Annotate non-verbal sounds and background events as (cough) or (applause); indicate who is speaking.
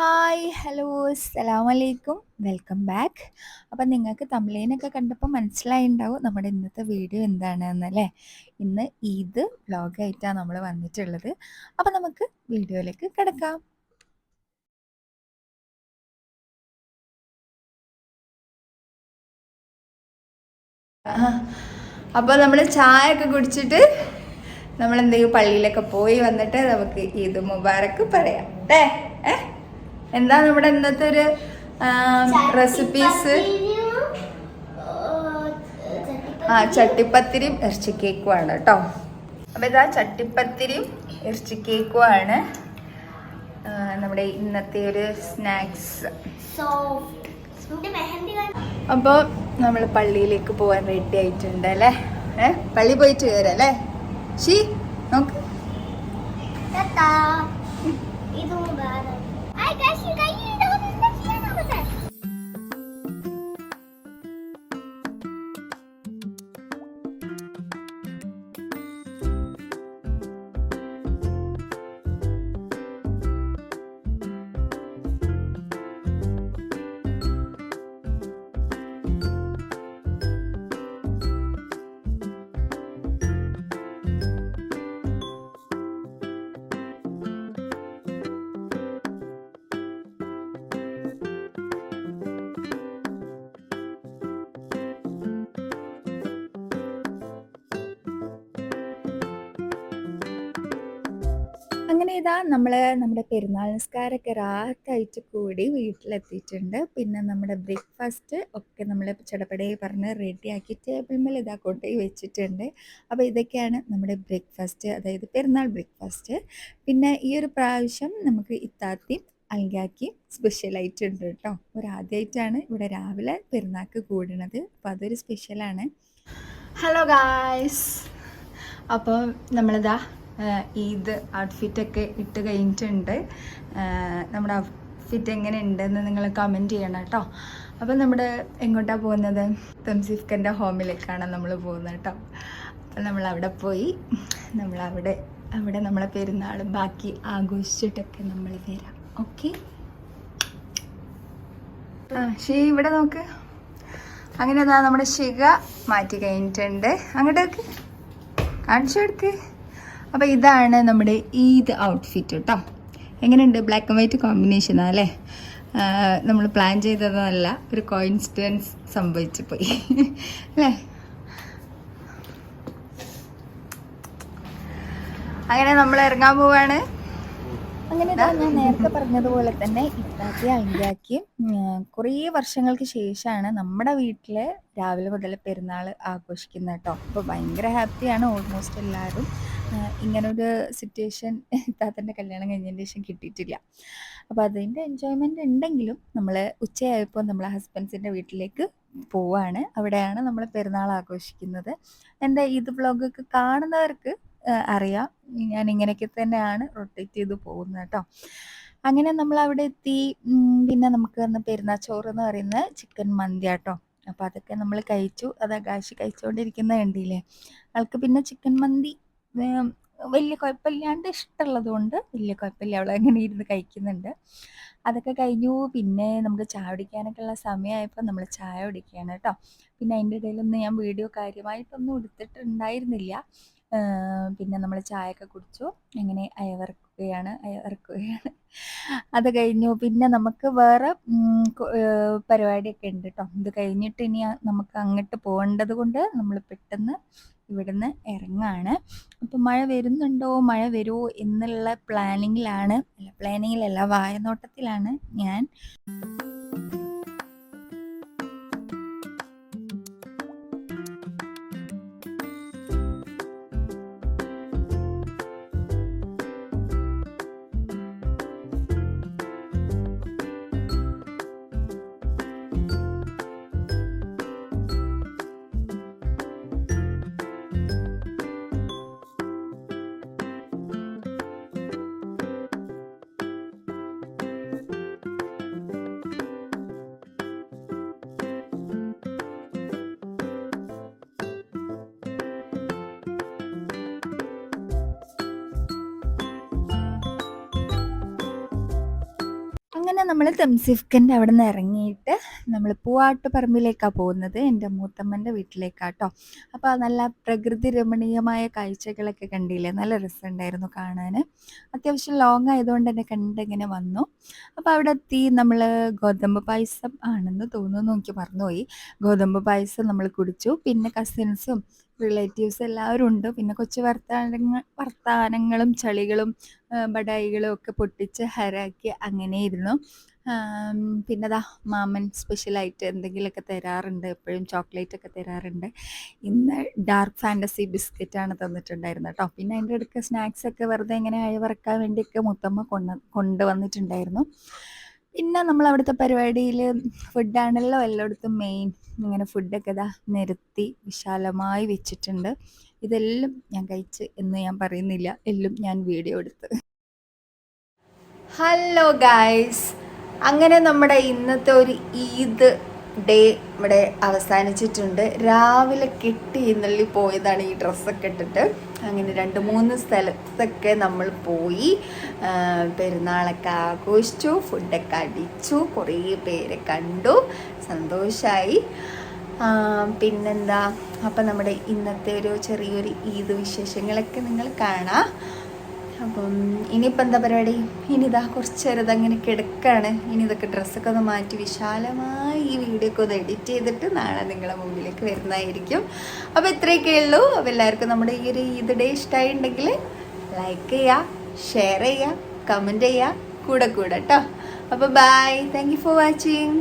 Speaker 1: Hi hello അസ്സലാമു അലൈക്കും welcome back അപ്പം നിങ്ങൾക്ക് തമിഴേനൊക്കെ കണ്ടപ്പോൾ മനസ്സിലായിണ്ടാവും നമ്മുടെ ഇന്നത്തെ വീഡിയോ എന്താണെന്നല്ലേ ഇന്ന് ഈദ് വ്ളോഗായിട്ടാണ് നമ്മൾ വന്നിട്ടുള്ളത്. അപ്പം നമുക്ക് വീഡിയോയിലേക്ക് കിടക്കാം. അപ്പോൾ നമ്മൾ ചായ ഒക്കെ കുടിച്ചിട്ട് നമ്മൾ എന്തെങ്കിലും പള്ളിയിലൊക്കെ പോയി വന്നിട്ട് നമുക്ക് ഈദ് മുബാറക്ക് പറയാം. ഏ? എന്താ നമ്മുടെ ഇന്നത്തെ ഒരു റെസിപ്പീസ് ആ ചട്ടിപ്പത്തിരിയും ഇറച്ചി കേക്കും ആണ് കേട്ടോ. അപ്പോൾ ഇതാ ചട്ടിപ്പത്തിരിയും ഇറച്ചി കേക്കും ആണ് നമ്മുടെ ഇന്നത്തെ ഒരു സ്നാക്സ്. അപ്പോൾ നമ്മൾ പള്ളിയിലേക്ക് പോകാൻ റെഡി ആയിട്ടുണ്ട് അല്ലേ? ഏ പള്ളി പോയിട്ട് വരാം അല്ലേ? ഷീ നോക്ക്.
Speaker 2: ഇത് 私がいいの。
Speaker 1: അങ്ങനെ ഇതാ നമ്മുടെ പെരുന്നാൾ നിസ്കാരമൊക്കെ റാത്തായിട്ട് കൂടി വീട്ടിലെത്തിയിട്ടുണ്ട്. പിന്നെ നമ്മുടെ ബ്രേക്ക്ഫാസ്റ്റ് ഒക്കെ നമ്മൾ ചടപടയെ പറഞ്ഞ് റെഡിയാക്കി ടേബിൾ മേൽ ഇതാ കൊണ്ടുപോയി വെച്ചിട്ടുണ്ട്. അപ്പോൾ ഇതൊക്കെയാണ് നമ്മുടെ ബ്രേക്ക്ഫാസ്റ്റ് അതായത് പെരുന്നാൾ ബ്രേക്ക്ഫാസ്റ്റ്. പിന്നെ ഈ ഒരു പ്രാവശ്യം നമുക്ക് ഇത്താത്തി അൽഗാക്കി സ്പെഷ്യലായിട്ട് ഉണ്ട് കേട്ടോ. ഒരു ആദ്യമായിട്ടാണ് ഇവിടെ രാവിലെ പെരുന്നാൾക്ക് കൂടുന്നത് അപ്പോൾ അതൊരു സ്പെഷ്യലാണ് ഹലോ ഗായ്സ് അപ്പോൾ നമ്മളിതാ ഈദ് ഔട്ട്ഫിറ്റൊക്കെ ഇട്ട് കഴിഞ്ഞിട്ടുണ്ട്. നമ്മുടെ ഔട്ട്ഫിറ്റ് എങ്ങനെ ഉണ്ടെന്ന് നിങ്ങൾ കമന്റ് ചെയ്യണം കേട്ടോ. അപ്പം നമ്മുടെ എങ്ങോട്ടാണ് പോകുന്നത്? തംസിഫ്ഖന്റെ ഹോമിലേക്കാണ് നമ്മൾ പോകുന്നത് കേട്ടോ. അപ്പം നമ്മൾ അവിടെ പോയി. നമ്മൾ അവിടെ അവിടെ നമ്മളെ പെരുന്നാളും ബാക്കി ആഘോഷിച്ചിട്ടൊക്കെ നമ്മൾ വരാം. ഓക്കെ? ആ ഷീ ഇവിടെ നോക്ക്. അങ്ങനെ അതാ നമ്മുടെ ശിഖ മാറ്റി കഴിഞ്ഞിട്ടുണ്ട്. അങ്ങോട്ടേക്ക്. കാണിച്ചു കൊടുക്ക്. അപ്പോൾ ഇതാണ് നമ്മുടെ ഈദ് ഔട്ട്ഫിറ്റ് കേട്ടോ എങ്ങനെയുണ്ട്? ബ്ലാക്ക് ആൻഡ് വൈറ്റ് കോമ്പിനേഷനാണ് അല്ലേ? നമ്മൾ പ്ലാൻ ചെയ്തതല്ല ഒരു കോയിൻസിഡൻസ് സംഭവിച്ചു പോയി. (laughs) അല്ലേ? അങ്ങനെ നമ്മൾ ഇറങ്ങാൻ പോവാണ്. അങ്ങനെ ഞാൻ നേരത്തെ പറഞ്ഞതുപോലെ തന്നെ ഇത്താക്കി അളിയാക്കി കുറേ വർഷങ്ങൾക്ക് ശേഷമാണ് നമ്മുടെ വീട്ടിൽ രാവിലെ മുതൽ പെരുന്നാൾ ആഘോഷിക്കുന്നത് കേട്ടോ. അപ്പോൾ ഭയങ്കര ഹാപ്പിയാണ് ഓൾമോസ്റ്റ് എല്ലാവരും. ഇങ്ങനൊരു സിറ്റുവേഷൻ (laughs) താത്തന്റെ കല്യാണം കഴിഞ്ഞതിന് ശേഷം കിട്ടിയിട്ടില്ല. അപ്പോൾ അതിന്റെ എൻജോയ്മെന്റ് ഉണ്ടെങ്കിലും നമ്മൾ ഉച്ചയായപ്പോൾ നമ്മൾ ഹസ്ബൻഡ്സിന്റെ വീട്ടിലേക്ക് പോവാണ്. അവിടെയാണ് നമ്മൾ പെരുന്നാൾ ആഘോഷിക്കുന്നത്. എന്റെ ഇത് വ്ളോഗൊക്കെ കാണുന്നവർക്ക് അറിയാം. ഞാൻ ഇങ്ങനെയൊക്കെ തന്നെയാണ് റൊട്ടേറ്റ് ചെയ്ത് പോകുന്നത് കേട്ടോ. അങ്ങനെ നമ്മൾ അവിടെ എത്തി. പിന്നെ നമുക്ക് വന്ന് പെരുന്നാൾ ചോറ് എന്ന് പറയുന്നത് ചിക്കൻ മന്തി ആട്ടോ. അപ്പോൾ അതൊക്കെ നമ്മൾ കഴിച്ചു. അത് ആകാശ് കഴിച്ചുകൊണ്ടിരിക്കുന്ന കണ്ടില്ലേ? ആൾക്ക് പിന്നെ ചിക്കൻ മന്തി വലിയ കുഴപ്പമില്ലാണ്ട് ഇഷ്ടമുള്ളത് കൊണ്ട് വലിയ കുഴപ്പമില്ല. അവൾ അങ്ങനെ ഇരുന്ന് കഴിക്കുന്നുണ്ട്. അതൊക്കെ കഴിഞ്ഞു. പിന്നെ നമുക്ക് ചായ കുടിക്കാനൊക്കെ ഉള്ള സമയമായപ്പോൾ നമ്മൾ ചായ കുടിക്കുകയാണ് കേട്ടോ. പിന്നെ അതിന്റെ ഇടയിലൊന്നും ഞാൻ വീഡിയോ കാര്യമായിട്ടൊന്നും എടുത്തിട്ടുണ്ടായിരുന്നില്ല. പിന്നെ നമ്മൾ ചായയൊക്കെ കുടിച്ചു. അങ്ങനെ അയവറക്കുകയാണ് ഇറക്കുകയാണ്. അത് കഴിഞ്ഞു. പിന്നെ നമുക്ക് വേറെ പരിപാടിയൊക്കെ ഉണ്ട് കേട്ടോ ഇത് കഴിഞ്ഞിട്ട് ഇനി നമുക്ക് അങ്ങോട്ട് പോകേണ്ടത് കൊണ്ട് നമ്മൾ പെട്ടെന്ന് ഇവിടുന്ന് ഇറങ്ങാണ്. അപ്പൊ മഴ വരുന്നുണ്ടോ? മഴ വരുമോ എന്നുള്ള പ്ലാനിങ്ങിലാണ് അല്ല പ്ലാനിങ്ങിലല്ല വായനോട്ടത്തിലാണ് ഞാൻ. അങ്ങനെ നമ്മൾ തെംസിഫ്കന്റെ അവിടെ നിന്ന് ഇറങ്ങിയിട്ട് നമ്മൾ പൂവാട്ട് പൂവാട്ടുപറമ്പിലേക്കാണ് പോകുന്നത് എന്റെ മൂത്തമ്മന്റെ വീട്ടിലേക്കാട്ടോ. അപ്പോൾ നല്ല പ്രകൃതി രമണീയമായ കാഴ്ചകളൊക്കെ കണ്ടില്ലേ? നല്ല രസമുണ്ടായിരുന്നു കാണാൻ അത്യാവശ്യം ലോങ് ആയതുകൊണ്ട് തന്നെ കണ്ടിങ്ങനെ വന്നു. അപ്പോൾ അവിടെ എത്തി നമ്മൾ ഗോതമ്പ് പായസം ആണെന്ന് തോന്നുന്നു. എനിക്ക് മറന്നുപോയി. ഗോതമ്പ് പായസം നമ്മൾ കുടിച്ചു. പിന്നെ കസിൻസും റിലേറ്റീവ്സ് എല്ലാവരും ഉണ്ട്. പിന്നെ കൊച്ചു വർത്താനങ്ങൾ വർത്താനങ്ങളും ചളികളും ബടായികളും ഒക്കെ പൊട്ടിച്ച് ഹരാക്കി അങ്ങനെ ഇരുന്നു ആം, പിന്നെ ദാ മാമൻ സ്പെഷ്യലായിട്ട് എന്തെങ്കിലുമൊക്കെ തരാറുണ്ട്. എപ്പോഴും ചോക്ലേറ്റ് ഒക്കെ തരാറുണ്ട്. ഇന്ന് ഡാർക്ക് ഫാന്റസി ബിസ്ക്കറ്റാണ് തന്നിട്ടുണ്ടായിരുന്നത് കേട്ടോ പിന്നെ അതിന്റെ സ്നാക്സ് ഒക്കെ വെറുതെ ഇങ്ങനെ അയവറക്കാൻ വേണ്ടിയൊക്കെ മുത്തമ്മ കൊണ്ട് കൊണ്ടുവന്നിട്ടുണ്ടായിരുന്നു. പിന്നെ നമ്മൾ അവിടുത്തെ പരിപാടിയിൽ ഫുഡാണല്ലോ എല്ലായിടത്തും മെയിൻ ഇങ്ങനെ ഫുഡൊക്കെ ഇതാ നിരത്തി വിശാലമായി വെച്ചിട്ടുണ്ട്. ഇതെല്ലാം ഞാൻ കഴിച്ച് എന്ന് ഞാൻ പറയുന്നില്ല. എല്ലാം ഞാൻ വീഡിയോ എടുത്ത്. ഹലോ ഗായ്സ് അങ്ങനെ നമ്മുടെ ഇന്നത്തെ ഒരു ഈദ് ഡേ ഇവിടെ അവസാനിച്ചിട്ടുണ്ട്. രാവിലെ കെട്ടി ഇന്നലെ പോയതാണ് ഈ ഡ്രസ്സൊക്കെ ഇട്ടിട്ട്. അങ്ങനെ രണ്ട് മൂന്ന് സ്ഥലത്തൊക്കെ നമ്മൾ പോയി. പെരുന്നാളൊക്കെ ആഘോഷിച്ചു ഫുഡൊക്കെ അടിച്ചു കുറേ പേരെ കണ്ടു. സന്തോഷമായി പിന്നെന്താ? അപ്പം നമ്മുടെ ഇന്നത്തെ ഒരു ചെറിയൊരു ഈദ് വിശേഷങ്ങളൊക്കെ നിങ്ങൾ കാണാം. അപ്പം ഇനിയിപ്പോൾ എന്താ പരിപാടി? ഇനി ഇതാ കുറച്ച് നേരം ഇതങ്ങനെ കിടക്കാണ്. ഇനി ഇതൊക്കെ ഡ്രസ്സൊക്കെ ഒന്ന് മാറ്റി വിശാലമായി ഈ വീഡിയോ ഒക്കെ ഒന്ന് എഡിറ്റ് ചെയ്തിട്ട് നാളെ നിങ്ങളെ മുമ്പിലേക്ക് വരുന്നതായിരിക്കും. അപ്പോൾ ഇത്രയൊക്കെ ഉള്ളൂ. അപ്പോൾ എല്ലാവർക്കും നമ്മുടെ ഈ ഒരു ഈദ് ഡേ ഇഷ്ടമായിട്ടുണ്ടെങ്കിൽ ലൈക്ക് ചെയ്യുക ഷെയർ ചെയ്യുക കമന്റ് ചെയ്യുക കൂടെ കൂടെ കേട്ടോ അപ്പോൾ bye thank you for watching